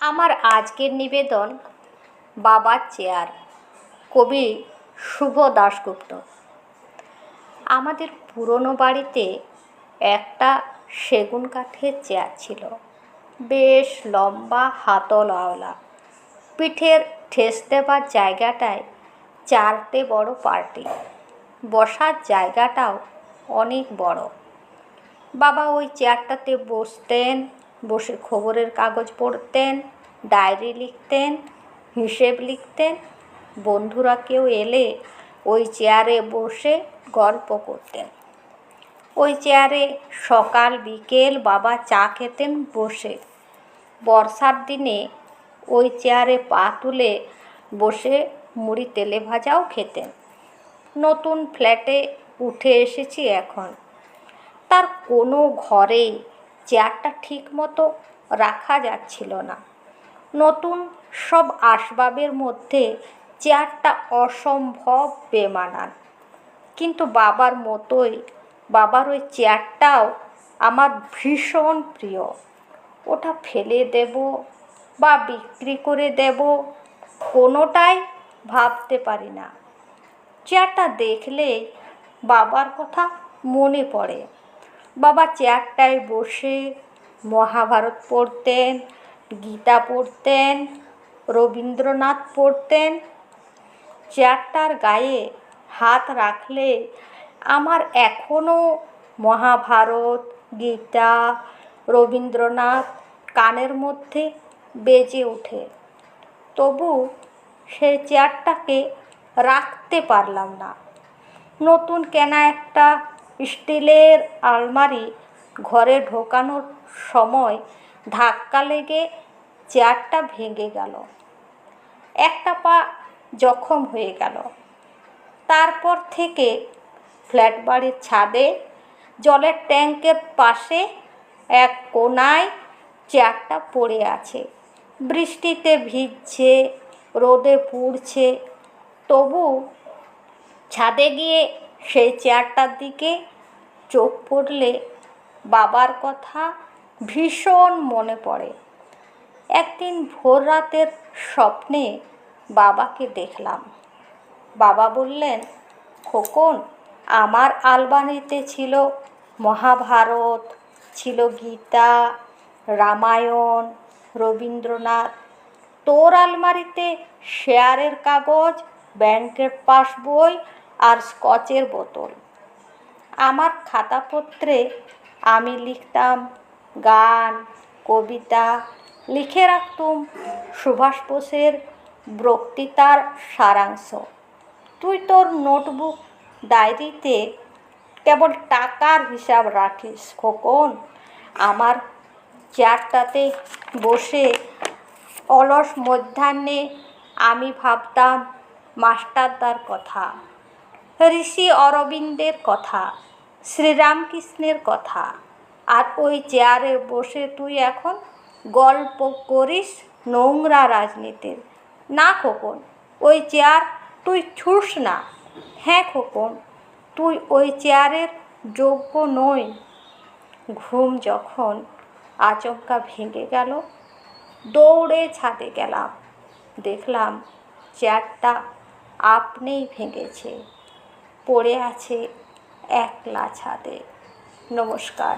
আমার আজকের নিবেদন বাবার চেয়ার, কবি শুভ দাশগুপ্ত। আমাদের পুরনো বাড়িতে একটা সেগুন কাঠের চেয়ার ছিল। বেশ লম্বা হাতলওয়ালা পিঠের ঠেস দেবার জায়গাটায় চারটে বড় পার্টি। বসার জায়গাটাও অনেক বড়। বাবা ওই চেয়ারটাতে বসতেন বসে খবরের কাগজ পড়তেন, ডায়েরি লিখতেন, হিসেব লিখতেন। বন্ধুরা কেউ এলে ওই চেয়ারে বসে গল্প করতেন। ওই চেয়ারে সকাল বিকেল বাবা চা খেতেন বসে। বর্ষার দিনে ওই চেয়ারে পা তুলে বসে মুড়ি তেলে ভাজাও খেতেন। নতুন ফ্ল্যাটে উঠে এসেছি এখন। তার কোনো ঘরেই চেয়ারটা ঠিক মতো রাখা যাচ্ছিল না। নতুন সব আসবাবের মধ্যে চেয়ারটা অসম্ভব বেমানান। কিন্তু বাবার মতোই, বাবার ওই চেয়ারটাও আমার ভীষণ প্রিয়। ওটা ফেলে দেব বা বিক্রি করে দেব, কোনোটাই ভাবতে পারি না। চেয়ারটা দেখলেই বাবার কথা মনে পড়ে। বাবা চেয়ারটায় বসে মহাভারত পড়তেন, গীতা পড়তেন, রবীন্দ্রনাথ পড়তেন। চেয়ারটার গায়ে হাত রাখলে আমার এখনও মহাভারত, গীতা, রবীন্দ্রনাথ কানের মধ্যে বেজে ওঠে। তবু সেই চেয়ারটাকে রাখতে পারলাম না। নতুন কেনা একটা স্টিলের আলমারি ঘরে ঢোকানোর সময় ধাক্কা লেগে চেয়ারটা ভেঙে গেল। একটা পা জখম হয়ে গেল। তারপর থেকে ফ্ল্যাট বাড়ির ছাদে, জলের ট্যাঙ্কের পাশে এক কোনায় চেয়ারটা পড়ে আছে। বৃষ্টিতে ভিজছে, রোদে পুড়ছে। তবু ছাদে গিয়ে সেই চেয়ারটার দিকে চোখ পড়লে বাবার কথা ভীষণ মনে পড়ে। একদিন ভোর রাতের স্বপ্নে বাবাকে দেখলাম। বাবা বললেন, খোকন, আমার আলমারিতে ছিল মহাভারত, ছিল গীতা, রামায়ণ, রবীন্দ্রনাথ। তোর আলমারিতে শেয়ারের কাগজ, ব্যাংকের পাসবই আর স্কচের বোতল। আমার খাতাপত্রে আমি লিখতাম গান, কবিতা, লিখে রাখতুম সুভাষ বোসের বক্তৃতার সারাংশ। তুই তোর নোটবুক ডায়েরিতে কেবল টাকার হিসাব রাখিস, খোকন। আমার চেয়ারটাতে বসে অলস মধ্যাহ্নে আমি ভাবতাম, মাস্টারদার কথা। ঋষি অরবিন্দের কথা, শ্রীরামকৃষ্ণের কথা। আর ওই চেয়ারে বসে তুই এখন গল্প করিস নোংরা রাজনীতির। না খোকন, ওই চেয়ার তুই ছুস না। হ্যাঁ খোকন, তুই ওই চেয়ারের যোগ্য নই। ঘুম যখন আচমকা ভেঙে গেল, দৌড়ে ছাদে গেলাম। দেখলাম চেয়ারটা আপনিই ভেঙেছে। পড়ে আছে একলা ছাদে। নমস্কার।